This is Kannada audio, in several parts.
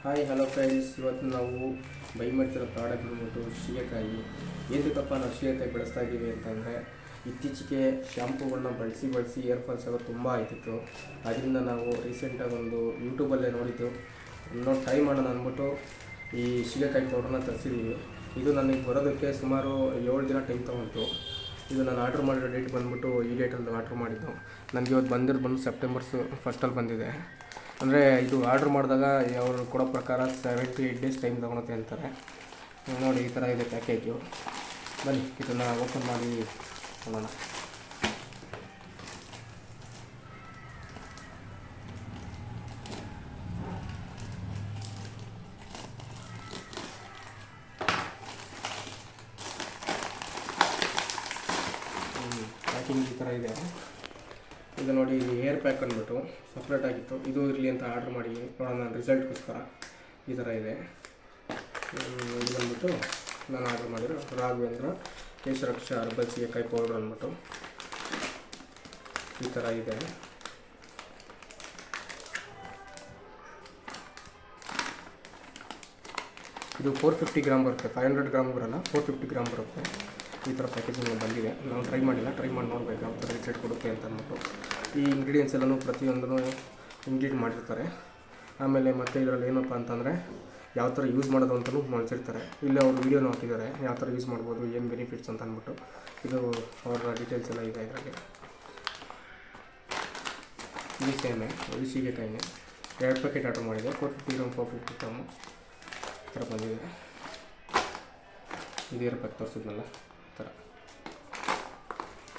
ಹಾಯ್ ಹಲೋ ಫ್ರೆಂಡ್ಸ್ ಇವತ್ತು ನಾವು ಬೈ ಮಾಡ್ತಿರೋ ಪ್ರಾಡಕ್ಟ್ ಬಂದ್ಬಿಟ್ಟು ಶೀಯಕಾಯಿ ಏನಕ್ಕಪ್ಪ ನಾವು ಶೀಯಕಾಯಿ ಬಳಸ್ತಾ ಇದ್ದೀವಿ ಅಂತಂದರೆ ಇತ್ತೀಚೆಗೆ ಶ್ಯಾಂಪೂಗಳನ್ನ ಬಳಸಿ ಬಳಸಿ ಏರ್ ಫಾಲ್ಸ್ ಆಗೋದು ತುಂಬ ಆಯ್ತಿತ್ತು. ಅದರಿಂದ ನಾವು ರೀಸೆಂಟಾಗಿ ಒಂದು ಯೂಟ್ಯೂಬಲ್ಲೇ ನೋಡಿದ್ದು. ನೋಡಿ ಟ್ರೈ ಮಾಡೋಣ ಅಂದ್ಬಿಟ್ಟು ಈ ಶೀಯಕಾಯಿ ಪೌಡ್ರನ್ನ ತರಿಸಿದ್ದೀವಿ ಇದು ನನಗೆ ಬರೋದಕ್ಕೆ ಸುಮಾರು ಏಳು ದಿನ ಟೈಮ್ ತೊಗೊಂತು ಇದು ನಾನು ಆರ್ಡ್ರ್ ಮಾಡಿರೋ ಡೇಟ್ ಬಂದ್ಬಿಟ್ಟು ಈ ಡೇಟಲ್ಲಿ ಆರ್ಡ್ರ್ ಮಾಡಿದ್ದು. ನನಗೆ ಇವತ್ತು ಬಂದಿರೋದು ಬಂದು ಸೆಪ್ಟೆಂಬರ್ಸು ಫಸ್ಟಲ್ಲಿ ಬಂದಿದೆ. ಅಂದರೆ ಇದು ಆರ್ಡ್ರ್ ಮಾಡಿದಾಗ ಅವರು ಕೊಡೋ ಪ್ರಕಾರ seven to eight days time ತೊಗೊಳುತ್ತೆ ಅಂತಾರೆ. ನೋಡಿ, ಈ ಥರ ಇದೆ ಪ್ಯಾಕೇಜು ಬನ್ನಿ, ಇದನ್ನು ಓಪನ್ ಮಾಡಿ ನೋಡೋಣ. ಪ್ಯಾಕಿಂಗ್ ಈ ಥರ ಇದೆ. ಇದು ನೋಡಿ ಇದು ಏರ್ ಪ್ಯಾಕ್ ಅಂದ್ಬಿಟ್ಟು ಸಪ್ರೇಟ್ ಆಗಿತ್ತು. ಇದು ಇರಲಿ ಅಂತ ಆರ್ಡ್ರ್ ಮಾಡಿ ನೋಡೋಣ ರಿಸಲ್ಟ್ಗೋಸ್ಕರ ಈ ಥರ ಇದೆ. ಇದು ಬಂದ್ಬಿಟ್ಟು ನಾನು ಆರ್ಡ್ರ್ ಮಾಡಿರೋ ರಾಘವೇಂದ್ರ ಕೇಶರಕ್ಷ ಅರ್ಬಲ್ ಸೀಗೆಕಾಯಿ ಪೌಡ್ರ್ ಅಂದ್ಬಿಟ್ಟು ಈ ಥರ ಇದೆ. ಇದು ಫೋರ್ ಫಿಫ್ಟಿ ಗ್ರಾಮ್ ಬರುತ್ತೆ. ಫೈವ್ ಹಂಡ್ರೆಡ್ ಗ್ರಾಮ್ ಬರೋಲ್ಲ ಫೋರ್ ಫಿಫ್ಟಿ ಗ್ರಾಮ್ ಬರುತ್ತೆ. ಈ ಥರ ಪ್ಯಾಕೇಜಿಂಗ್ ಬಂದಿದೆ. ನಾನು ಟ್ರೈ ಮಾಡಿಲ್ಲ. ಟ್ರೈ ಮಾಡಿ ನೋಡಬೇಕು ಯಾವ ಥರ ರಿಸಲ್ಟ್ ಕೊಡುತ್ತೆ ಅಂತ ಅಂದ್ಬಿಟ್ಟು. ಈ ಇಂಗ್ರೀಡಿಯೆಂಟ್ಸ್ ಎಲ್ಲನೂ ಪ್ರತಿಯೊಂದೂ ಇಂಗ್ರೀಡ್ ಮಾಡಿರ್ತಾರೆ. ಆಮೇಲೆ ಮತ್ತೆ ಇದರಲ್ಲಿ ಏನಪ್ಪ ಅಂತಂದರೆ ಯಾವ ಥರ ಯೂಸ್ ಮಾಡೋದು ಅಂತಲೂ ಮಾಡಿಸಿರ್ತಾರೆ ಇಲ್ಲಿ ಅವರು ವೀಡಿಯೋನು ಹಾಕಿದ್ದಾರೆ. ಯಾವ ಥರ ಯೂಸ್ ಮಾಡ್ಬೋದು, ಏನು ಬೆನಿಫಿಟ್ಸ್ ಅಂತ ಅಂದ್ಬಿಟ್ಟು. ಇದು ಅವರ ಡೀಟೇಲ್ಸ್ ಎಲ್ಲ ಇದೆ ಇದರಲ್ಲಿ. ಇದು ಸೇಮೆ ಇದು ಸೀಗೆಕಾಯಿನೇ ಎರಡು ಪ್ಯಾಕೆಟ್ ಆರ್ಡರ್ ಮಾಡಿದೆ. Four fifty gram four fifty gram ಈ ಥರ ಬಂದಿದೆ. ಇದೇ ಪ್ಯಾಕ್ ತೋರಿಸಿದ್ನಲ್ಲ. ಈ ಥರ.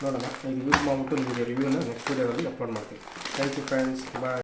ನೋಡೋಣ. ಈಗ ಯೂಸ್ ಮಾಡಿಬಿಟ್ಟು ನಿಮಗೆ ರಿವ್ಯೂನ ನೆಕ್ಸ್ಟ್ ವೀಡಿಯೋದಲ್ಲಿ ಅಪ್ಲೋಡ್ ಮಾಡ್ತೀವಿ ಥ್ಯಾಂಕ್ ಯು ಫ್ರೆಂಡ್ಸ್ ಬಾಯ್